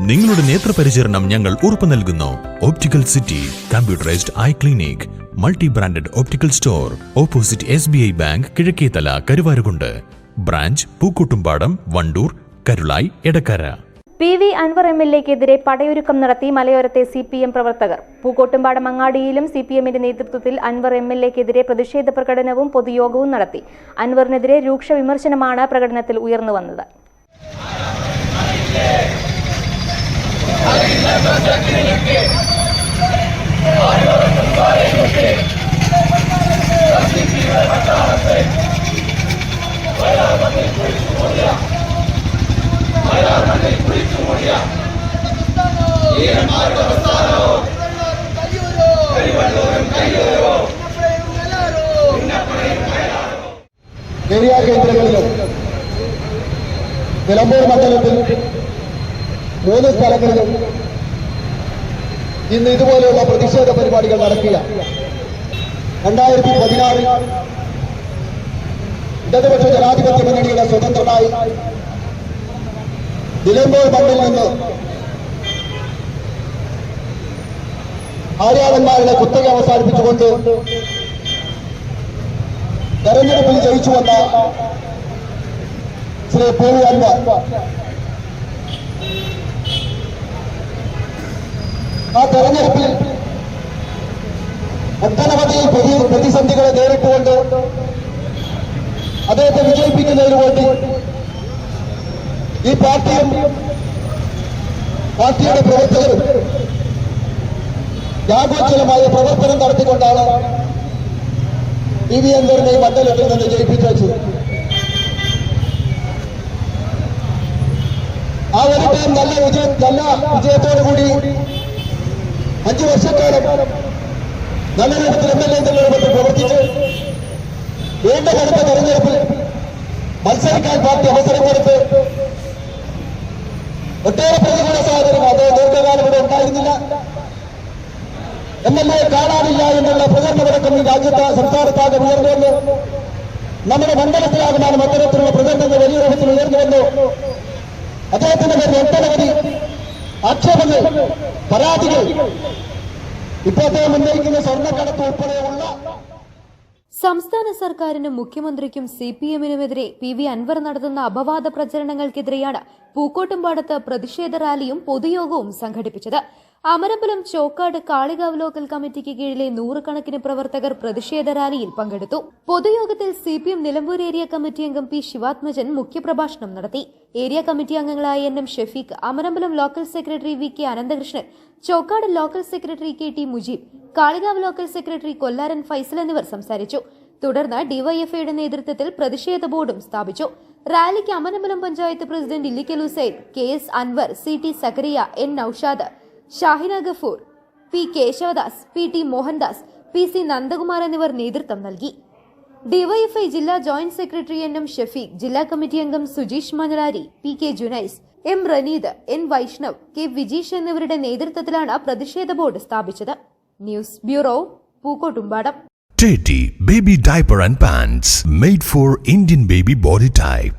നിങ്ങളുടെ നേത്രപരിചരണം ഞങ്ങൾ ഉറപ്പു നൽകുന്നു. Optical city computerised eye clinic multi branded optical store opposite S B I bank Kizhakkethala Karuvarakundu branch Pookkottumpadam Wandoor Karulai Edakkara P V Anvar M L എക്കെതിരെ പടയൊരുക്കം നടത്തി മലയോരത്തെ C P M പ്രവർത്തകർ. Pookkottumpadam അങ്ങാടിയിലും C P എമ്മിന്റെ നേതൃത്വത്തിൽ Anwar M L എക്കെതിരെ പ്രതിഷേധ പ്രകടനവും പൊതുയോഗവും നടത്തി. അൻവറിനെതിരെ രൂക്ഷ വിമർശനമാണ് പ്രകടനത്തിൽ ഉയർന്നു വന്നത് കേന്ദ്രങ്ങളിലും നിലമ്പൂർ മണ്ഡലത്തിൽ മൂന്ന് സ്ഥലങ്ങളിലും ഇന്ന് ഇതുപോലെയുള്ള പ്രതിഷേധ പരിപാടികൾ നടക്കുക. രണ്ടായിരത്തി പതിനാറിൽ ഇടതുപക്ഷ ജനാധിപത്യ മുന്നണിയുടെ സ്വതന്ത്രനായി നിലമ്പൂർ മണ്ണിൽ നിന്ന് ആര്യാടന്മാരുടെ കുത്തക അവസാനിപ്പിച്ചുകൊണ്ട് തെരഞ്ഞെടുപ്പിൽ ജയിച്ചു വന്ന ശ്രീ പി അൻവർ. ആ തെരഞ്ഞെടുപ്പിൽ ഒട്ടനവധി പ്രതിസന്ധികളെ നേരിട്ടുകൊണ്ട് അദ്ദേഹത്തെ വിജയിപ്പിക്കുന്നതിന് വേണ്ടി ഈ പാർട്ടിയും പാർട്ടിയുടെ പ്രവർത്തകരും യാഗോജ്വലമായ പ്രവർത്തനം നടത്തിക്കൊണ്ടാണ് ഇ വി അൻവറിനെ മണ്ഡലത്തിൽ നിന്ന് ജയിപ്പിച്ചു ആ ഒരു ടൈം നല്ല വിജയ നല്ല വിജയത്തോടു കൂടി അഞ്ചു വർഷക്കാലം നല്ല രൂപത്തിൽ എം എൽ എ രൂപത്തിൽ പ്രവർത്തിച്ച് വീണ്ടും അടുത്ത തെരഞ്ഞെടുപ്പിൽ മത്സരിക്കാൻ പാർട്ടി അവസരം കൊടുത്ത് ഒട്ടേറെ പ്രതികൂല സാഹചര്യം അദ്ദേഹം ദീർഘകാലം ഇവിടെ ഉണ്ടായിരുന്നില്ല. എം എൽ എ കാണാനില്ല എന്നുള്ള പ്രചരണമടക്കം ഈ രാജ്യത്ത് സംസ്ഥാനത്താകെ ഉയർന്നു വന്നു. നമ്മുടെ മണ്ഡലത്തിലാകുമാണ് അത്തരത്തിലുള്ള പ്രചരണങ്ങൾ വലിയ രൂപത്തിൽ ഉയർന്നു വന്നു. അദ്ദേഹത്തിന്റെ പേരിൽ ഒട്ടനവധി ആക്ഷേപങ്ങൾ പരാതികൾ സംസ്ഥാന സർക്കാരിനും മുഖ്യമന്ത്രിക്കും സി പി എമ്മിനുമെതിരെ പി വി അൻവർ നടത്തുന്ന അപവാദ പ്രചരണങ്ങൾക്കെതിരെയാണ് പൂക്കോട്ടുംപാടത്ത് പ്രതിഷേധ റാലിയും പൊതുയോഗവും സംഘടിപ്പിച്ചത്. അമരമ്പലം ചോക്കാട് കാളികാവ് ലോക്കൽ കമ്മിറ്റിക്ക് കീഴിലെ നൂറുകണക്കിന് പ്രവർത്തകർ പ്രതിഷേധ റാലിയിൽ പങ്കെടുത്തു. പൊതുയോഗത്തിൽ C P M Nilambur area committee അംഗം പി ശിവാത്മജൻ മുഖ്യപ്രഭാഷണം നടത്തി. ഏരിയ കമ്മിറ്റി അംഗങ്ങളായ N M Shefeeq Amarambalam local secretary V K Ananthakrishnan Chokkad local secretary K T Mujeeb Kalikavu local secretary Kollaran Faisal എന്നിവർ സംസാരിച്ചു. തുടർന്ന് ഡിവൈഎഫ്ഐയുടെ നേതൃത്വത്തിൽ പ്രതിഷേധ ബോർഡും സ്ഥാപിച്ചു. റാലിക്ക് Amarambalam panchayat president Illikkal Hussain K S Anvar C T Zakariya N Noushad Shahina Gafoor P Keshavadas P T Mohandas P C Nandakumar എന്നിവർ നേതൃത്വം നൽകി. ഡിവൈഎഫ്ഐ ജില്ലാ joint secretary N M Shafeeq ജില്ലാ കമ്മിറ്റി അംഗം Sujeesh Manalari P K Junais M Raneed N Vaishnav K Vijeesh എന്നിവരുടെ നേതൃത്വത്തിലാണ് പ്രതിഷേധ board സ്ഥാപിച്ചത്. News bureau Pookkottumpadam. Baby Diaper and Pants made for Indian baby body type.